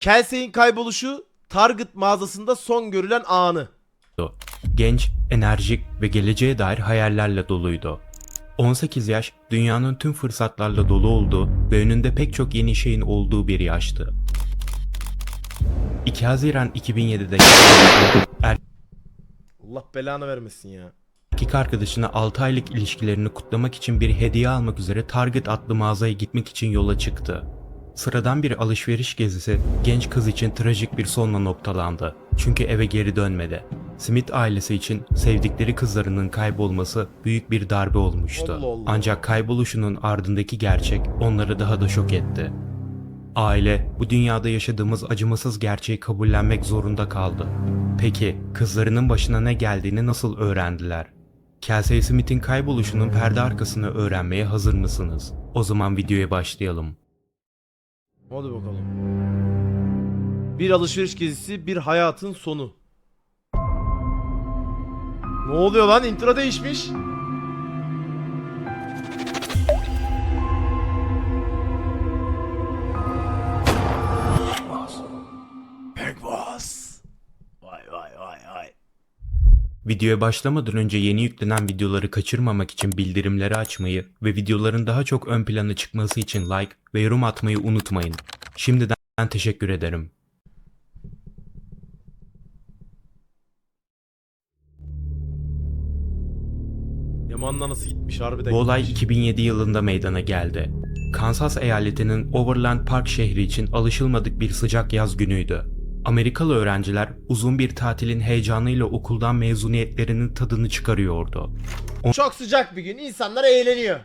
Kelsey'in kayboluşu Target mağazasında son görülen anı. Genç, enerjik ve geleceğe dair hayallerle doluydu. 18 yaş, dünyanın tüm fırsatlarla dolu olduğu ve önünde pek çok yeni şeyin olduğu bir yaştı. 2 Haziran 2007'de Allah belanı vermesin ya. erkek arkadaşına 6 aylık ilişkilerini kutlamak için bir hediye almak üzere Target adlı mağazaya gitmek için yola çıktı. Sıradan bir alışveriş gezisi genç kız için trajik bir sonla noktalandı. Çünkü eve geri dönmedi. Smith ailesi için sevdikleri kızlarının kaybolması büyük bir darbe olmuştu. Allah Allah. Ancak kayboluşunun ardındaki gerçek onları daha da şok etti. Aile bu dünyada yaşadığımız acımasız gerçeği kabullenmek zorunda kaldı. Peki kızlarının başına ne geldiğini nasıl öğrendiler? Kelsey Smith'in kayboluşunun perde arkasını öğrenmeye hazır mısınız? O zaman videoya başlayalım. Hadi bakalım. Bir alışveriş gezisi, bir hayatın sonu. Ne oluyor lan? Intro değişmiş. Videoya başlamadan önce yeni yüklenen videoları kaçırmamak için bildirimleri açmayı ve videoların daha çok ön plana çıkması için like ve yorum atmayı unutmayın. Şimdiden teşekkür ederim. Yaman'la nasıl gitmiş harbiden Bu olay gitmiş. 2007 yılında meydana geldi. Kansas eyaletinin Overland Park şehri için alışılmadık bir sıcak yaz günüydü. Amerikalı öğrenciler uzun bir tatilin heyecanıyla okuldan mezuniyetlerinin tadını çıkarıyordu. Çok sıcak bir gün insanlar eğleniyor.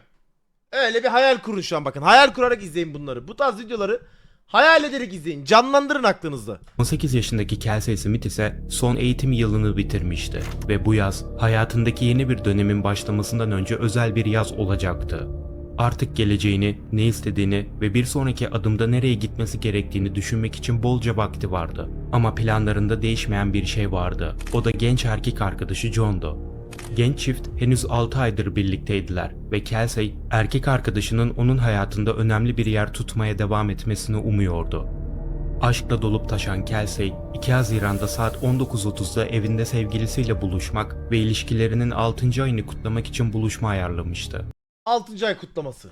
Öyle bir hayal kurun şu an bakın. Hayal kurarak izleyin bunları. Bu tarz videoları hayal ederek izleyin. Canlandırın aklınızda. 18 yaşındaki Kelsey Smith ise son eğitim yılını bitirmişti ve bu yaz hayatındaki yeni bir dönemin başlamasından önce özel bir yaz olacaktı. Artık geleceğini, ne istediğini ve bir sonraki adımda nereye gitmesi gerektiğini düşünmek için bolca vakti vardı. Ama planlarında değişmeyen bir şey vardı. O da genç erkek arkadaşı John'du. Genç çift henüz 6 aydır birlikteydiler ve Kelsey erkek arkadaşının onun hayatında önemli bir yer tutmaya devam etmesini umuyordu. Aşkla dolup taşan Kelsey, 2 Haziran'da saat 19.30'da evinde sevgilisiyle buluşmak ve ilişkilerinin 6. ayını kutlamak için buluşma ayarlamıştı. 6. ay kutlaması.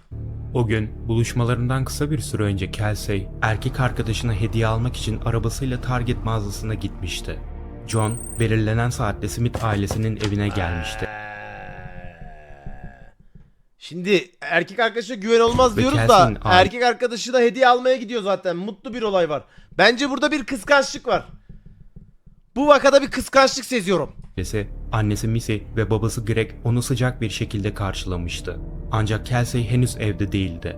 O gün buluşmalarından kısa bir süre önce Kelsey, erkek arkadaşına hediye almak için arabasıyla Target mağazasına gitmişti. John, belirlenen saatte Smith ailesinin evine gelmişti. Şimdi erkek arkadaşa güven olmaz Ve diyoruz da erkek arkadaşı da hediye almaya gidiyor zaten. Mutlu bir olay var. Bence burada bir kıskançlık var. Bu vakada bir kıskançlık seziyorum. Ailesi, annesi Missy ve babası Greg onu sıcak bir şekilde karşılamıştı. Ancak Kelsey henüz evde değildi.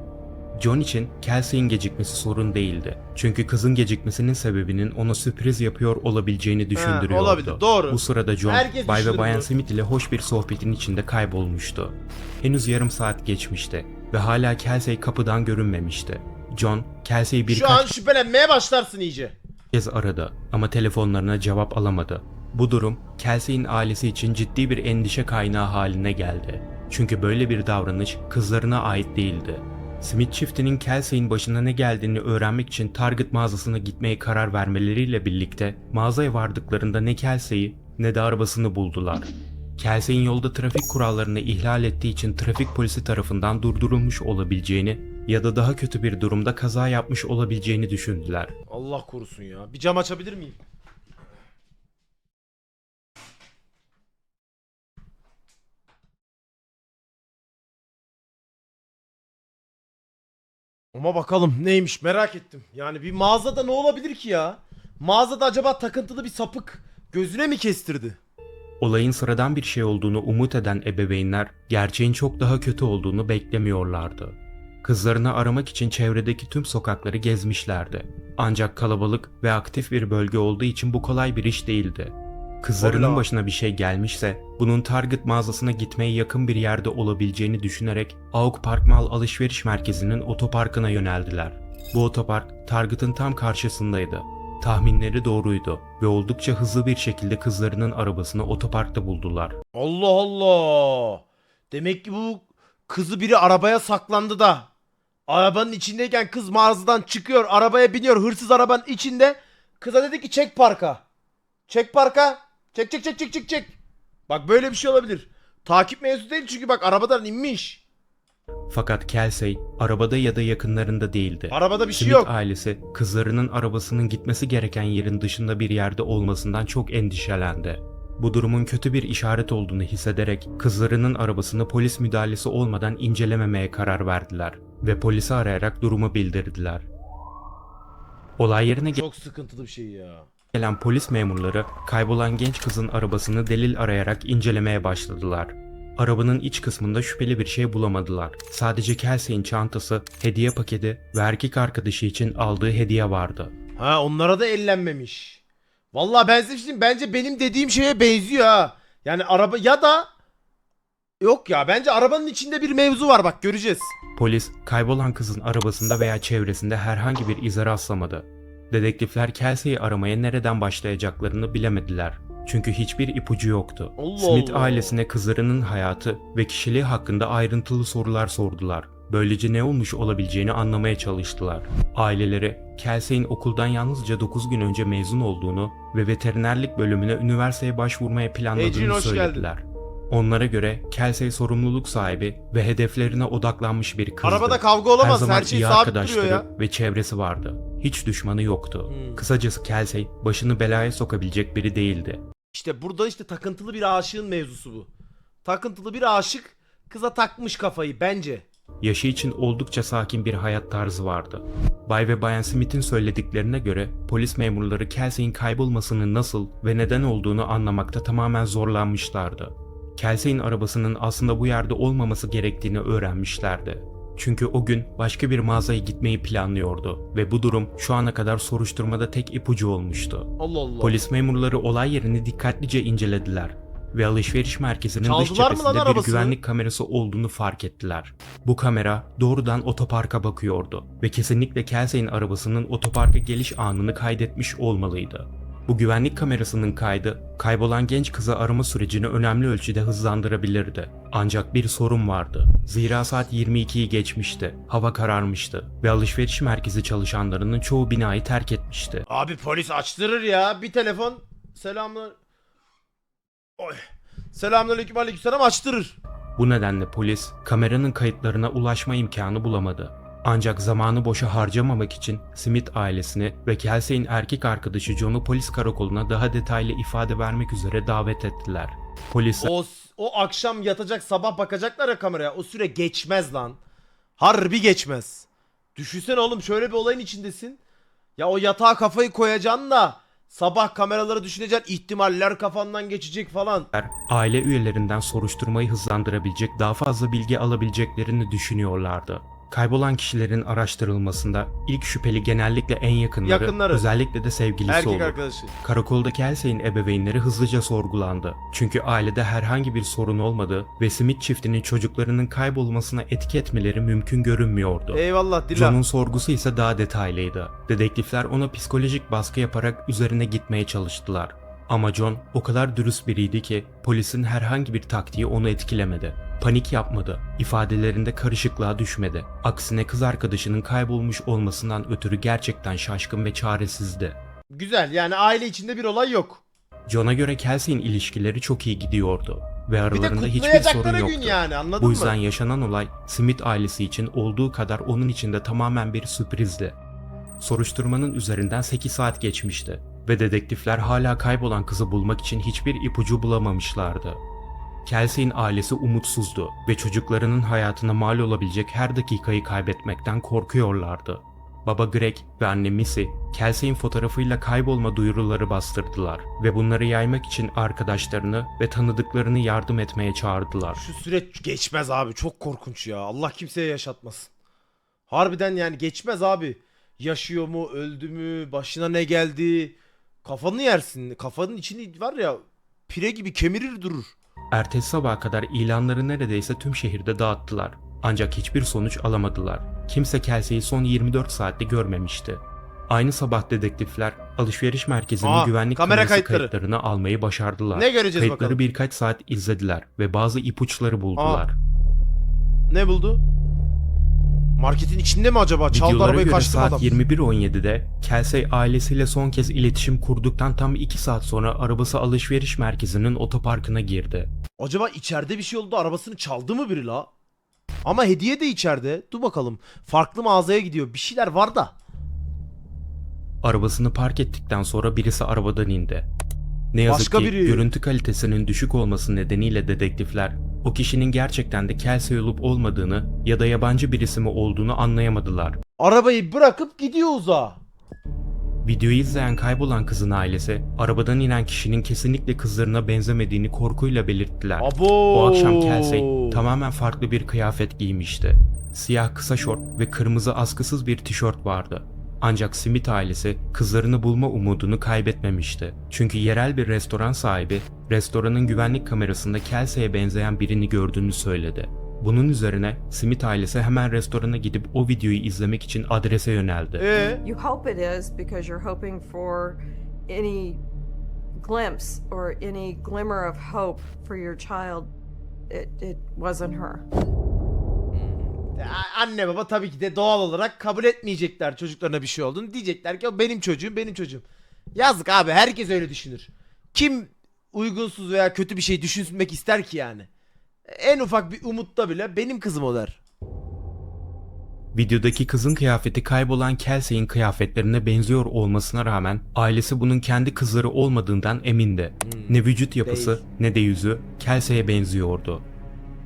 John için Kelsey'in gecikmesi sorun değildi. Çünkü kızın gecikmesinin sebebinin ona sürpriz yapıyor olabileceğini düşündürüyordu. olabilir, doğru. Bu sırada John, Herkes Bay ve Bayan. Smith ile hoş bir sohbetin içinde kaybolmuştu. Henüz yarım saat geçmişti ve hala Kelsey kapıdan görünmemişti. John, Kelsey'i birkaç Şu an şüphelenmeye başlarsın iyice. kez aradı ama telefonlarına cevap alamadı. Bu durum Kelsey'in ailesi için ciddi bir endişe kaynağı haline geldi. Çünkü böyle bir davranış kızlarına ait değildi. Smith çiftinin Kelsey'in başına ne geldiğini öğrenmek için Target mağazasına gitmeye karar vermeleriyle birlikte mağazaya vardıklarında ne Kelsey'i ne de arabasını buldular. Kelsey'in yolda trafik kurallarını ihlal ettiği için trafik polisi tarafından durdurulmuş olabileceğini ya da daha kötü bir durumda kaza yapmış olabileceğini düşündüler. Allah korusun ya. Bir cam açabilir miyim? Ama bakalım neymiş merak ettim. Yani bir mağazada ne olabilir ki ya? Mağazada acaba takıntılı bir sapık gözüne mi kestirdi? Olayın sıradan bir şey olduğunu umut eden ebeveynler gerçeğin çok daha kötü olduğunu beklemiyorlardı. Kızlarını aramak için çevredeki tüm sokakları gezmişlerdi. Ancak kalabalık ve aktif bir bölge olduğu için bu kolay bir iş değildi. Kızlarının Holla. başına bir şey gelmişse bunun Target mağazasına gitmeye yakın bir yerde olabileceğini düşünerek Auk Park Mall alışveriş merkezinin otoparkına yöneldiler. Bu otopark Target'ın tam karşısındaydı. Tahminleri doğruydu ve oldukça hızlı bir şekilde kızlarının arabasını otoparkta buldular. Allah Allah. Demek ki bu kızı biri arabaya saklandı da Arabanın içindeyken kız mağazadan çıkıyor. Arabaya biniyor. Hırsız arabanın içinde. Kıza dedi ki çek parka. Çek parka. Çek çek çek çek çek çek. Bak böyle bir şey olabilir. Takip mevzusu değil çünkü bak arabadan inmiş. Fakat Kelsey arabada ya da yakınlarında değildi. Arabada bir şey Smith yok. ailesi kızlarının arabasının gitmesi gereken yerin dışında bir yerde olmasından çok endişelendi. Bu durumun kötü bir işaret olduğunu hissederek kızlarının arabasını polis müdahalesi olmadan incelememeye karar verdiler ve polisi arayarak durumu bildirdiler. Olay yerine Çok sıkıntılı bir şey ya. gelen polis memurları kaybolan genç kızın arabasını delil arayarak incelemeye başladılar. Arabanın iç kısmında şüpheli bir şey bulamadılar. Sadece Kelsey'in çantası, hediye paketi ve erkek arkadaşı için aldığı hediye vardı. Ha onlara da ellenmemiş. Vallahi ben size şey bence benim dediğim şeye benziyor ha. Yani araba ya da yok ya bence arabanın içinde bir mevzu var bak göreceğiz. Polis kaybolan kızın arabasında veya çevresinde herhangi bir ize rastlamadı. Dedektifler Kelsey'i aramaya nereden başlayacaklarını bilemediler. Çünkü hiçbir ipucu yoktu. Allah Smith Allah. ailesine kızlarının hayatı ve kişiliği hakkında ayrıntılı sorular sordular. Böylece ne olmuş olabileceğini anlamaya çalıştılar. Aileleri Kelsey'in okuldan yalnızca 9 gün önce mezun olduğunu ve veterinerlik bölümüne üniversiteye başvurmaya Ecrin, planladığını hoş söylediler. Onlara göre Kelsey sorumluluk sahibi ve hedeflerine odaklanmış bir kızdı. Arabada kavga olamaz her, zaman şey iyi sabit arkadaşları duruyor ya. ve çevresi vardı. Hiç düşmanı yoktu. Hmm. Kısacası Kelsey başını belaya sokabilecek biri değildi. İşte burada işte takıntılı bir aşığın mevzusu bu. Takıntılı bir aşık kıza takmış kafayı bence. Yaşı için oldukça sakin bir hayat tarzı vardı. Bay ve Bayan Smith'in söylediklerine göre polis memurları Kelsey'in kaybolmasının nasıl ve neden olduğunu anlamakta tamamen zorlanmışlardı. Kelsey'in arabasının aslında bu yerde olmaması gerektiğini öğrenmişlerdi. Çünkü o gün başka bir mağazaya gitmeyi planlıyordu ve bu durum şu ana kadar soruşturmada tek ipucu olmuştu. Allah Allah. Polis memurları olay yerini dikkatlice incelediler ve alışveriş merkezinin dış Çaldılar lan cephesinde bir güvenlik kamerası olduğunu fark ettiler. Bu kamera doğrudan otoparka bakıyordu ve kesinlikle Kelsey'in arabasının otoparka geliş anını kaydetmiş olmalıydı. Bu güvenlik kamerasının kaydı kaybolan genç kızı arama sürecini önemli ölçüde hızlandırabilirdi. Ancak bir sorun vardı. Zira saat 22'yi geçmişti, hava kararmıştı ve alışveriş merkezi çalışanlarının çoğu binayı terk etmişti. Abi polis açtırır ya. Bir telefon. Selamlar. Oy. Selamünaleyküm aleykümselam açtırır. Bu nedenle polis kameranın kayıtlarına ulaşma imkanı bulamadı. Ancak zamanı boşa harcamamak için Smith ailesini ve Kelsey'in erkek arkadaşı John'u polis karakoluna daha detaylı ifade vermek üzere davet ettiler. Polis O, o akşam yatacak sabah bakacaklar ya kameraya. O süre geçmez lan. Harbi geçmez. Düşünsene oğlum şöyle bir olayın içindesin. Ya o yatağa kafayı koyacaksın da sabah kameraları düşüneceksin ihtimaller kafandan geçecek falan. aile üyelerinden soruşturmayı hızlandırabilecek daha fazla bilgi alabileceklerini düşünüyorlardı. Kaybolan kişilerin araştırılmasında ilk şüpheli genellikle en yakınları, Yakınları. özellikle de sevgilisi Erkek olur. arkadaşı. Karakoldaki Kelsey'in ebeveynleri hızlıca sorgulandı. Çünkü ailede herhangi bir sorun olmadı ve Smith çiftinin çocuklarının kaybolmasına etki etmeleri mümkün görünmüyordu. Eyvallah Dilan. John'un sorgusu ise daha detaylıydı. Dedektifler ona psikolojik baskı yaparak üzerine gitmeye çalıştılar. Ama John o kadar dürüst biriydi ki polisin herhangi bir taktiği onu etkilemedi. Panik yapmadı. İfadelerinde karışıklığa düşmedi. Aksine kız arkadaşının kaybolmuş olmasından ötürü gerçekten şaşkın ve çaresizdi. Güzel yani aile içinde bir olay yok. John'a göre Kelsey'in ilişkileri çok iyi gidiyordu ve aralarında hiçbir sorun yoktu. gün yani anladın Bu mı? yüzden yaşanan olay Smith ailesi için olduğu kadar onun için de tamamen bir sürprizdi. Soruşturmanın üzerinden 8 saat geçmişti ve dedektifler hala kaybolan kızı bulmak için hiçbir ipucu bulamamışlardı. Kelsey'in ailesi umutsuzdu ve çocuklarının hayatına mal olabilecek her dakikayı kaybetmekten korkuyorlardı. Baba Greg ve anne Missy, Kelsey'in fotoğrafıyla kaybolma duyuruları bastırdılar ve bunları yaymak için arkadaşlarını ve tanıdıklarını yardım etmeye çağırdılar. Şu süreç geçmez abi çok korkunç ya. Allah kimseye yaşatmasın. Harbiden yani geçmez abi. Yaşıyor mu, öldü mü, başına ne geldi? Kafanı yersin. Kafanın içini var ya pire gibi kemirir durur. Ertesi sabaha kadar ilanları neredeyse tüm şehirde dağıttılar. Ancak hiçbir sonuç alamadılar. Kimse Kelsey'i son 24 saatte görmemişti. Aynı sabah dedektifler alışveriş merkezinin Aa, güvenlik kamera kamerası kayıtları. kayıtlarını almayı başardılar. Ne göreceğiz Kayıtları bakalım. birkaç saat izlediler ve bazı ipuçları buldular. Ne buldu? Marketin içinde mi acaba? Çaldı Videolara arabayı göre kaçtı saat adam? 21.17'de Kelsey ailesiyle son kez iletişim kurduktan tam 2 saat sonra arabası alışveriş merkezinin otoparkına girdi. Acaba içeride bir şey oldu arabasını çaldı mı biri la? Ama hediye de içeride. Dur bakalım. Farklı mağazaya gidiyor. Bir şeyler var da. Arabasını park ettikten sonra birisi arabadan indi. Ne yazık Başka ki biri. görüntü kalitesinin düşük olması nedeniyle dedektifler o kişinin gerçekten de Kelsey olup olmadığını ya da yabancı birisi mi olduğunu anlayamadılar. Arabayı bırakıp gidiyor uzağa. Videoyu izleyen kaybolan kızın ailesi arabadan inen kişinin kesinlikle kızlarına benzemediğini korkuyla belirttiler. Abo. O akşam Kelsey tamamen farklı bir kıyafet giymişti. Siyah kısa şort ve kırmızı askısız bir tişört vardı. Ancak Smith ailesi kızlarını bulma umudunu kaybetmemişti. Çünkü yerel bir restoran sahibi restoranın güvenlik kamerasında Kelsey'e benzeyen birini gördüğünü söyledi. Bunun üzerine Smith ailesi hemen restorana gidip o videoyu izlemek için adrese yöneldi. Ee, You hope it is because you're hoping for any glimpse or any glimmer of hope for your child. It, it wasn't her. Anne baba tabii ki de doğal olarak kabul etmeyecekler çocuklarına bir şey olduğunu. Diyecekler ki benim çocuğum benim çocuğum. Yazık abi herkes öyle düşünür. Kim uygunsuz veya kötü bir şey düşünmek ister ki yani? En ufak bir umutta bile benim kızım o der. Videodaki kızın kıyafeti kaybolan Kelsey'in kıyafetlerine benziyor olmasına rağmen ailesi bunun kendi kızları olmadığından emindi. Ne vücut yapısı değil. ne de yüzü Kelsey'e benziyordu.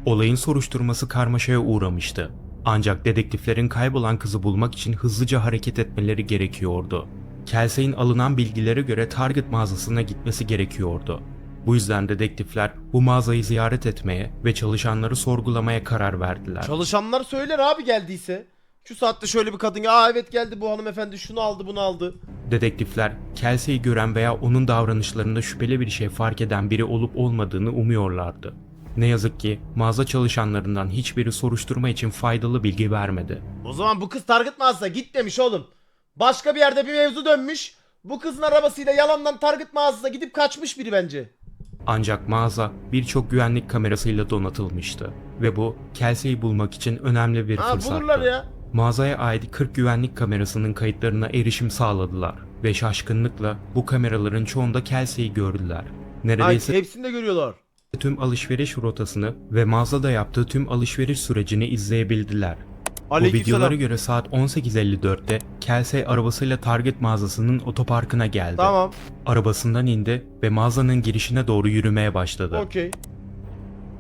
Olayın soruşturması karmaşaya uğramıştı. Ancak dedektiflerin kaybolan kızı bulmak için hızlıca hareket etmeleri gerekiyordu. Kelsey'in alınan bilgilere göre Target mağazasına gitmesi gerekiyordu. Bu yüzden dedektifler bu mağazayı ziyaret etmeye ve çalışanları sorgulamaya karar verdiler. Çalışanlar söyler abi geldiyse. Şu saatte şöyle bir kadın aa evet geldi bu hanımefendi şunu aldı bunu aldı. Dedektifler, Kelsey'i gören veya onun davranışlarında şüpheli bir şey fark eden biri olup olmadığını umuyorlardı. Ne yazık ki mağaza çalışanlarından hiçbiri soruşturma için faydalı bilgi vermedi. O zaman bu kız Target mağazasına gitmemiş oğlum. Başka bir yerde bir mevzu dönmüş. Bu kızın arabasıyla yalandan Target mağazasına gidip kaçmış biri bence. Ancak mağaza birçok güvenlik kamerasıyla donatılmıştı ve bu Kelsey'i bulmak için önemli bir Ha fırsattı. bulurlar ya. Mağazaya ait 40 güvenlik kamerasının kayıtlarına erişim sağladılar ve şaşkınlıkla bu kameraların çoğunda Kelsey'i gördüler. Ay, Neredeyse hepsini de görüyorlar. Tüm alışveriş rotasını ve mağazada yaptığı tüm alışveriş sürecini izleyebildiler. Bu Aleykümselam. videolara göre saat 18.54'te Kelsey arabasıyla Target mağazasının otoparkına geldi. Tamam. Arabasından indi ve mağazanın girişine doğru yürümeye başladı. Okey.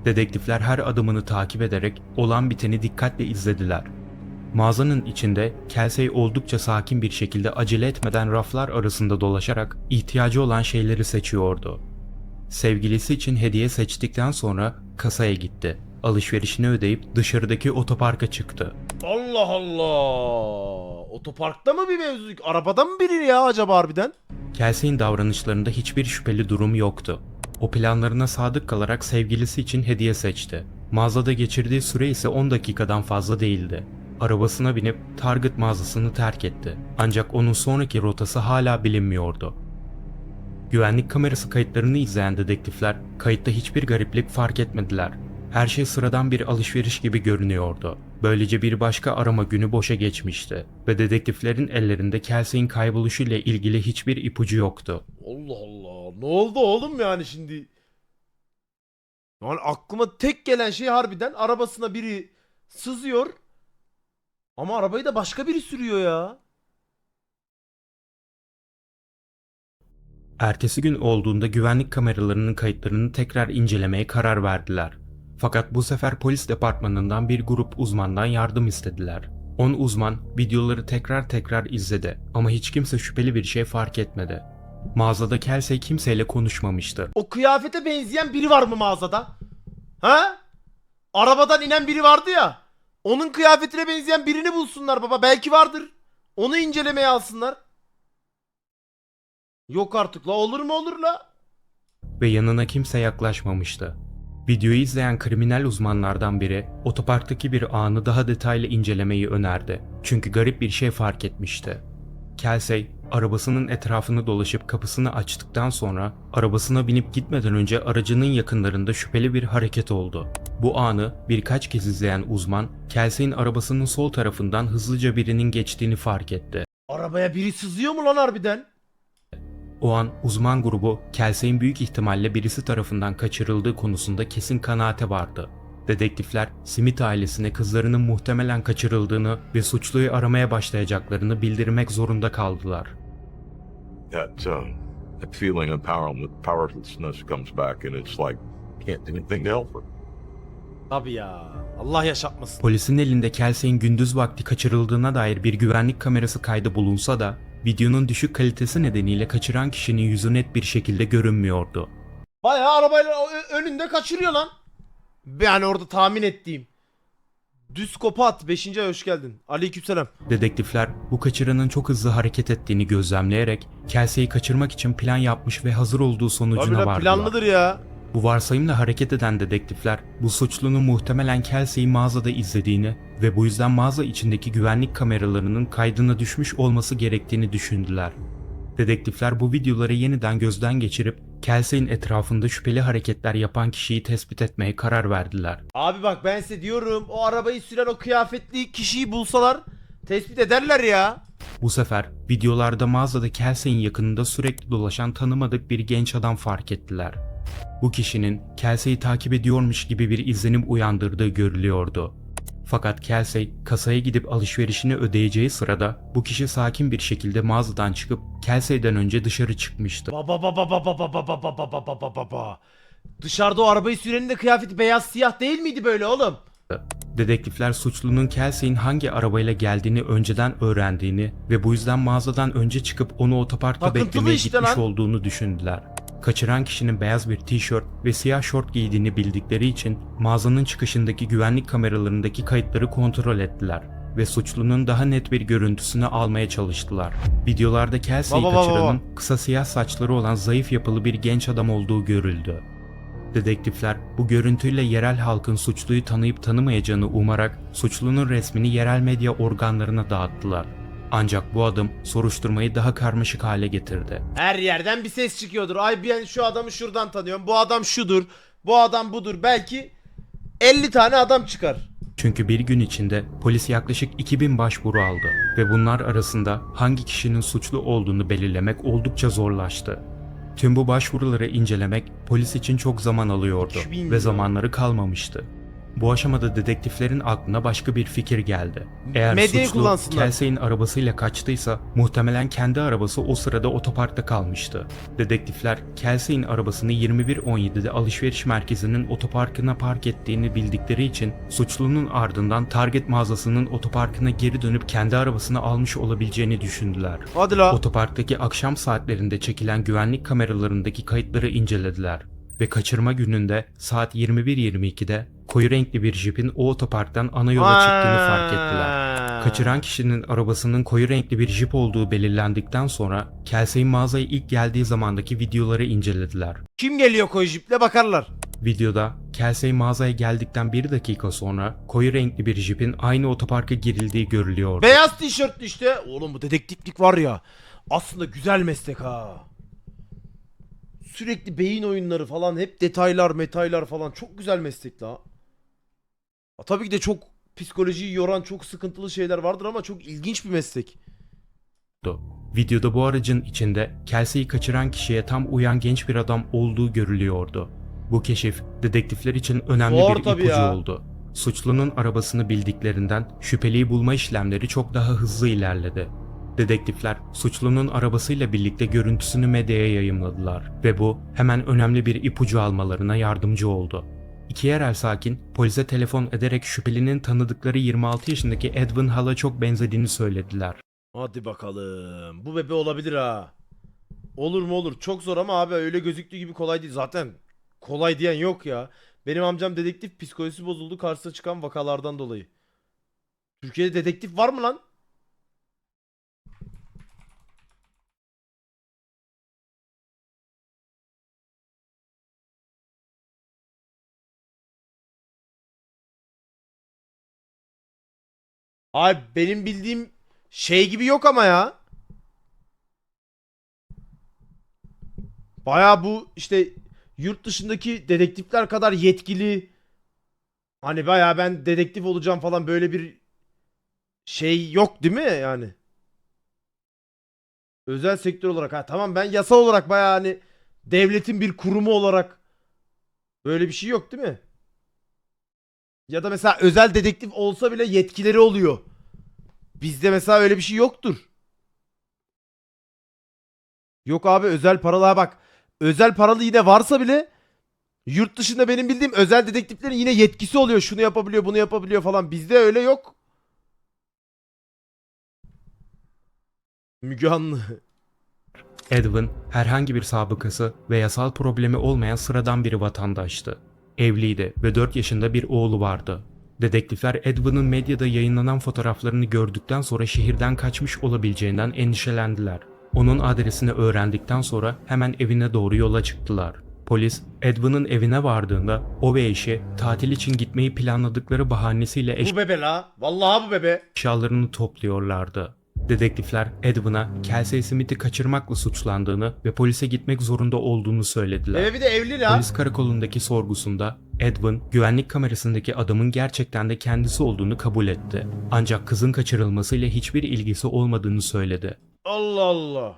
Dedektifler her adımını takip ederek olan biteni dikkatle izlediler. Mağazanın içinde Kelsey oldukça sakin bir şekilde acele etmeden raflar arasında dolaşarak ihtiyacı olan şeyleri seçiyordu. Sevgilisi için hediye seçtikten sonra kasaya gitti. Alışverişini ödeyip dışarıdaki otoparka çıktı. Allah Allah. Otoparkta mı bir mevzu? Arabada mı biri ya acaba harbiden? Kelsey'in davranışlarında hiçbir şüpheli durum yoktu. O planlarına sadık kalarak sevgilisi için hediye seçti. Mağazada geçirdiği süre ise 10 dakikadan fazla değildi. Arabasına binip Target mağazasını terk etti. Ancak onun sonraki rotası hala bilinmiyordu. Güvenlik kamerası kayıtlarını izleyen dedektifler kayıtta hiçbir gariplik fark etmediler. Her şey sıradan bir alışveriş gibi görünüyordu. Böylece bir başka arama günü boşa geçmişti ve dedektiflerin ellerinde Kelsey'in kayboluşuyla ilgili hiçbir ipucu yoktu. Allah Allah. Ne oldu oğlum yani şimdi? Yani aklıma tek gelen şey harbiden arabasına biri sızıyor. Ama arabayı da başka biri sürüyor ya. Ertesi gün olduğunda güvenlik kameralarının kayıtlarını tekrar incelemeye karar verdiler. Fakat bu sefer polis departmanından bir grup uzmandan yardım istediler. 10 uzman videoları tekrar tekrar izledi ama hiç kimse şüpheli bir şey fark etmedi. Mağazada Kelsey kimseyle konuşmamıştı. O kıyafete benzeyen biri var mı mağazada? Ha? Arabadan inen biri vardı ya. Onun kıyafetine benzeyen birini bulsunlar baba. Belki vardır. Onu incelemeye alsınlar. Yok artık la olur mu olur la? ve yanına kimse yaklaşmamıştı. Videoyu izleyen kriminal uzmanlardan biri otoparktaki bir anı daha detaylı incelemeyi önerdi. Çünkü garip bir şey fark etmişti. Kelsey arabasının etrafını dolaşıp kapısını açtıktan sonra arabasına binip gitmeden önce aracının yakınlarında şüpheli bir hareket oldu. Bu anı birkaç kez izleyen uzman, Kelsey'in arabasının sol tarafından hızlıca birinin geçtiğini fark etti. Arabaya biri sızıyor mu lan harbiden? O an uzman grubu Kelsey'in büyük ihtimalle birisi tarafından kaçırıldığı konusunda kesin kanaate vardı. Dedektifler Smith ailesine kızlarının muhtemelen kaçırıldığını ve suçluyu aramaya başlayacaklarını bildirmek zorunda kaldılar. that uh, that feeling of power, powerlessness comes back, and it's like can't do anything to help her. Tabii ya. Allah yaşatmasın. Polisin elinde Kelsey'in gündüz vakti kaçırıldığına dair bir güvenlik kamerası kaydı bulunsa da videonun düşük kalitesi nedeniyle kaçıran kişinin yüzü net bir şekilde görünmüyordu. Bayağı arabayla ö- önünde kaçırıyor lan. Yani orada tahmin ettiğim. Düz kopat 5. ay hoş geldin. Aleykümselam. Dedektifler bu kaçıranın çok hızlı hareket ettiğini gözlemleyerek Kelsey'i kaçırmak için plan yapmış ve hazır olduğu Abi sonucuna lan vardılar. planlıdır ya. Bu varsayımla hareket eden dedektifler bu suçlunun muhtemelen Kelsey'i mağazada izlediğini ve bu yüzden mağaza içindeki güvenlik kameralarının kaydına düşmüş olması gerektiğini düşündüler. Dedektifler bu videoları yeniden gözden geçirip Kelsey'in etrafında şüpheli hareketler yapan kişiyi tespit etmeye karar verdiler. Abi bak ben size diyorum o arabayı süren o kıyafetli kişiyi bulsalar tespit ederler ya. Bu sefer videolarda mağazada Kelsey'in yakınında sürekli dolaşan tanımadık bir genç adam fark ettiler bu kişinin Kelsey'i takip ediyormuş gibi bir izlenim uyandırdığı görülüyordu. Fakat Kelsey kasaya gidip alışverişini ödeyeceği sırada bu kişi sakin bir şekilde mağazadan çıkıp Kelsey'den önce dışarı çıkmıştı. Baba baba baba baba baba baba baba baba. Dışarıda o arabayı sürenin de kıyafeti beyaz siyah değil miydi böyle oğlum? Dedektifler suçlunun Kelsey'in hangi arabayla geldiğini önceden öğrendiğini ve bu yüzden mağazadan önce çıkıp onu otoparkta beklemeye işte gitmiş lan. olduğunu düşündüler. Kaçıran kişinin beyaz bir tişört ve siyah şort giydiğini bildikleri için mağazanın çıkışındaki güvenlik kameralarındaki kayıtları kontrol ettiler ve suçlunun daha net bir görüntüsünü almaya çalıştılar. Videolarda Kelsey'i kaçıranın kısa siyah saçları olan zayıf yapılı bir genç adam olduğu görüldü. Dedektifler bu görüntüyle yerel halkın suçluyu tanıyıp tanımayacağını umarak suçlunun resmini yerel medya organlarına dağıttılar. Ancak bu adım soruşturmayı daha karmaşık hale getirdi. Her yerden bir ses çıkıyordur. Ay ben şu adamı şuradan tanıyorum. Bu adam şudur. Bu adam budur. Belki 50 tane adam çıkar. Çünkü bir gün içinde polis yaklaşık 2000 başvuru aldı ve bunlar arasında hangi kişinin suçlu olduğunu belirlemek oldukça zorlaştı. Tüm bu başvuruları incelemek polis için çok zaman alıyordu 3000 ve zamanları kalmamıştı. Bu aşamada dedektiflerin aklına başka bir fikir geldi. Eğer Medyayı suçlu. Kelsey'in arabasıyla kaçtıysa muhtemelen kendi arabası o sırada otoparkta kalmıştı. Dedektifler Kelsey'in arabasını 21.17'de alışveriş merkezinin otoparkına park ettiğini bildikleri için suçlunun ardından Target mağazasının otoparkına geri dönüp kendi arabasını almış olabileceğini düşündüler. Hadi la. Otoparktaki akşam saatlerinde çekilen güvenlik kameralarındaki kayıtları incelediler ve kaçırma gününde saat 21.22'de koyu renkli bir jipin o otoparktan ana yola çıktığını fark ettiler. Kaçıran kişinin arabasının koyu renkli bir jip olduğu belirlendikten sonra Kelsey'in mağazaya ilk geldiği zamandaki videoları incelediler. Kim geliyor koyu jiple bakarlar. Videoda Kelsey mağazaya geldikten bir dakika sonra koyu renkli bir jipin aynı otoparka girildiği görülüyordu. Beyaz tişörtlü işte. Oğlum bu dedektiflik var ya. Aslında güzel meslek ha. Sürekli beyin oyunları falan hep detaylar metaylar falan çok güzel meslek la. Tabii ki de çok psikolojiyi yoran çok sıkıntılı şeyler vardır ama çok ilginç bir meslek. Videoda bu aracın içinde Kelsey'i kaçıran kişiye tam uyan genç bir adam olduğu görülüyordu. Bu keşif dedektifler için önemli Doğru bir tabii ipucu ya. oldu. Suçlunun arabasını bildiklerinden şüpheliyi bulma işlemleri çok daha hızlı ilerledi. Dedektifler suçlunun arabasıyla birlikte görüntüsünü medyaya yayımladılar ve bu hemen önemli bir ipucu almalarına yardımcı oldu. İki yerel sakin polise telefon ederek şüphelinin tanıdıkları 26 yaşındaki Edwin Hall'a çok benzediğini söylediler. Hadi bakalım. Bu bebe olabilir ha. Olur mu olur. Çok zor ama abi öyle gözüktüğü gibi kolay değil. Zaten kolay diyen yok ya. Benim amcam dedektif psikolojisi bozuldu karşısına çıkan vakalardan dolayı. Türkiye'de dedektif var mı lan? Abi benim bildiğim şey gibi yok ama ya. Baya bu işte yurt dışındaki dedektifler kadar yetkili. Hani baya ben dedektif olacağım falan böyle bir şey yok değil mi yani? Özel sektör olarak ha tamam ben yasal olarak baya hani devletin bir kurumu olarak böyle bir şey yok değil mi? Ya da mesela özel dedektif olsa bile yetkileri oluyor. Bizde mesela öyle bir şey yoktur. Yok abi özel paralığa bak. Özel paralı yine varsa bile yurt dışında benim bildiğim özel dedektiflerin yine yetkisi oluyor. Şunu yapabiliyor, bunu yapabiliyor falan. Bizde öyle yok. Müge Anlı. Edwin herhangi bir sabıkası ve yasal problemi olmayan sıradan bir vatandaştı. Evliydi ve 4 yaşında bir oğlu vardı. Dedektifler Edwin'in medyada yayınlanan fotoğraflarını gördükten sonra şehirden kaçmış olabileceğinden endişelendiler. Onun adresini öğrendikten sonra hemen evine doğru yola çıktılar. Polis, Edwin'in evine vardığında o ve eşi tatil için gitmeyi planladıkları bahanesiyle Bu bebe la. Vallahi bu bebe. eşyalarını topluyorlardı. Dedektifler Edwin'a Kelsey Smith'i kaçırmakla suçlandığını ve polise gitmek zorunda olduğunu söylediler. Bebe bir de evli la. Polis karakolundaki sorgusunda Edwin güvenlik kamerasındaki adamın gerçekten de kendisi olduğunu kabul etti. Ancak kızın kaçırılmasıyla hiçbir ilgisi olmadığını söyledi. Allah Allah.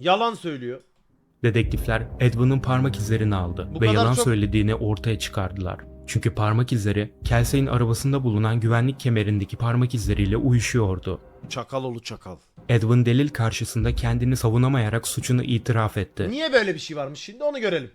Yalan söylüyor. Dedektifler Edwin'in parmak izlerini aldı Bu ve kadar yalan çok- söylediğini ortaya çıkardılar. Çünkü parmak izleri Kelsey'in arabasında bulunan güvenlik kemerindeki parmak izleriyle uyuşuyordu. Çakal oğlu çakal. Edwin delil karşısında kendini savunamayarak suçunu itiraf etti. Niye böyle bir şey varmış şimdi onu görelim.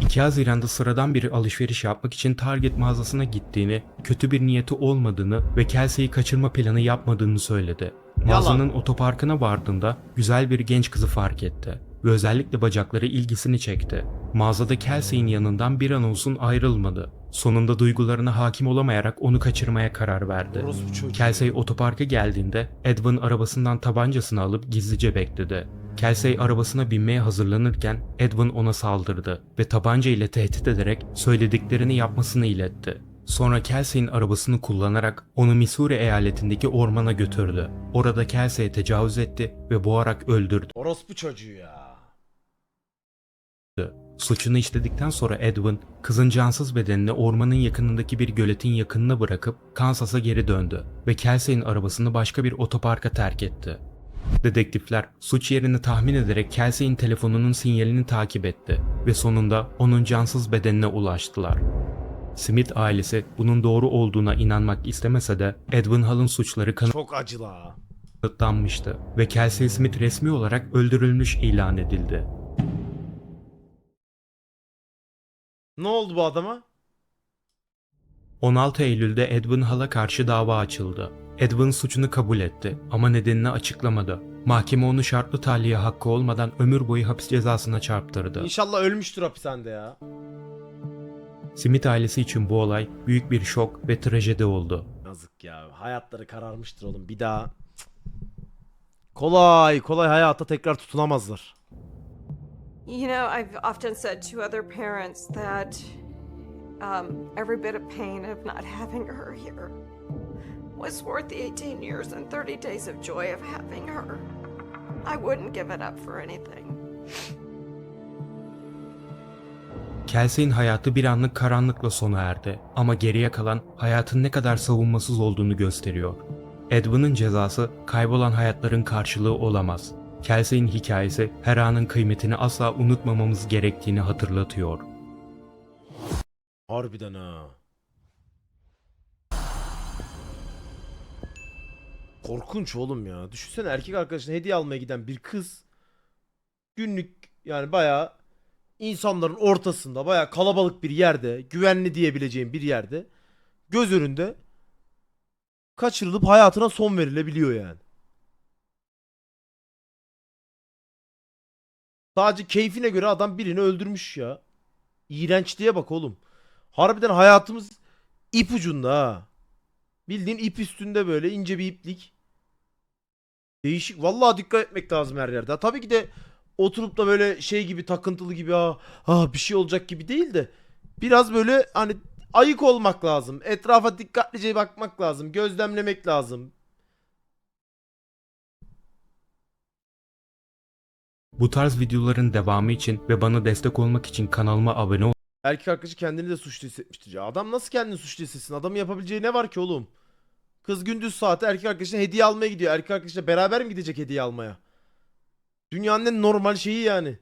2 Haziran'da sıradan bir alışveriş yapmak için Target mağazasına gittiğini, kötü bir niyeti olmadığını ve Kelsey'i kaçırma planı yapmadığını söyledi. Mağazanın otoparkına vardığında güzel bir genç kızı fark etti ve özellikle bacakları ilgisini çekti. Mağazada Kelsey'in yanından bir an olsun ayrılmadı. Sonunda duygularına hakim olamayarak onu kaçırmaya karar verdi. Kelsey otoparka geldiğinde Edwin arabasından tabancasını alıp gizlice bekledi. Kelsey arabasına binmeye hazırlanırken Edwin ona saldırdı ve tabanca ile tehdit ederek söylediklerini yapmasını iletti. Sonra Kelsey'in arabasını kullanarak onu Missouri eyaletindeki ormana götürdü. Orada Kelsey'e tecavüz etti ve boğarak öldürdü. Orospu çocuğu ya. Suçunu işledikten sonra Edwin, kızın cansız bedenini ormanın yakınındaki bir göletin yakınına bırakıp Kansas'a geri döndü ve Kelsey'in arabasını başka bir otoparka terk etti. Dedektifler suç yerini tahmin ederek Kelsey'in telefonunun sinyalini takip etti ve sonunda onun cansız bedenine ulaştılar. Smith ailesi bunun doğru olduğuna inanmak istemese de Edwin Hall'ın suçları Çok acı la. kanıtlanmıştı ve Kelsey Smith resmi olarak öldürülmüş ilan edildi. Ne oldu bu adama? 16 Eylül'de Edwin Hall'a karşı dava açıldı. Edwin suçunu kabul etti ama nedenini açıklamadı. Mahkeme onu şartlı tahliye hakkı olmadan ömür boyu hapis cezasına çarptırdı. İnşallah ölmüştür hapishanede ya. Smith ailesi için bu olay büyük bir şok ve trajedi oldu. Yazık ya. Hayatları kararmıştır oğlum. Bir daha kolay kolay hayata tekrar tutunamazlar. You know, I've often said to other parents that um, every bit of pain of not having her here was worth the 18 years and 30 days of joy of having her. I wouldn't give it up for anything. Kelsey'in hayatı bir anlık karanlıkla sona erdi ama geriye kalan hayatın ne kadar savunmasız olduğunu gösteriyor. Edwin'in cezası kaybolan hayatların karşılığı olamaz. Kelsey'in hikayesi her anın kıymetini asla unutmamamız gerektiğini hatırlatıyor. Harbiden ha. Korkunç oğlum ya. Düşünsene erkek arkadaşına hediye almaya giden bir kız günlük yani bayağı insanların ortasında bayağı kalabalık bir yerde güvenli diyebileceğim bir yerde göz önünde kaçırılıp hayatına son verilebiliyor yani. Sadece keyfine göre adam birini öldürmüş ya. İğrençliğe bak oğlum. Harbiden hayatımız ip ucunda ha. Bildiğin ip üstünde böyle ince bir iplik. Değişik. Vallahi dikkat etmek lazım her yerde. Tabii ki de oturup da böyle şey gibi takıntılı gibi ha, ha bir şey olacak gibi değil de biraz böyle hani ayık olmak lazım. Etrafa dikkatlice bakmak lazım. Gözlemlemek lazım. Bu tarz videoların devamı için ve bana destek olmak için kanalıma abone Erkek arkadaşı kendini de suçlu hissetmiştir. Ya adam nasıl kendini suçlu hissetsin? Adamın yapabileceği ne var ki oğlum? Kız gündüz saati erkek arkadaşına hediye almaya gidiyor. Erkek arkadaşla beraber mi gidecek hediye almaya? Dünyanın en normal şeyi yani.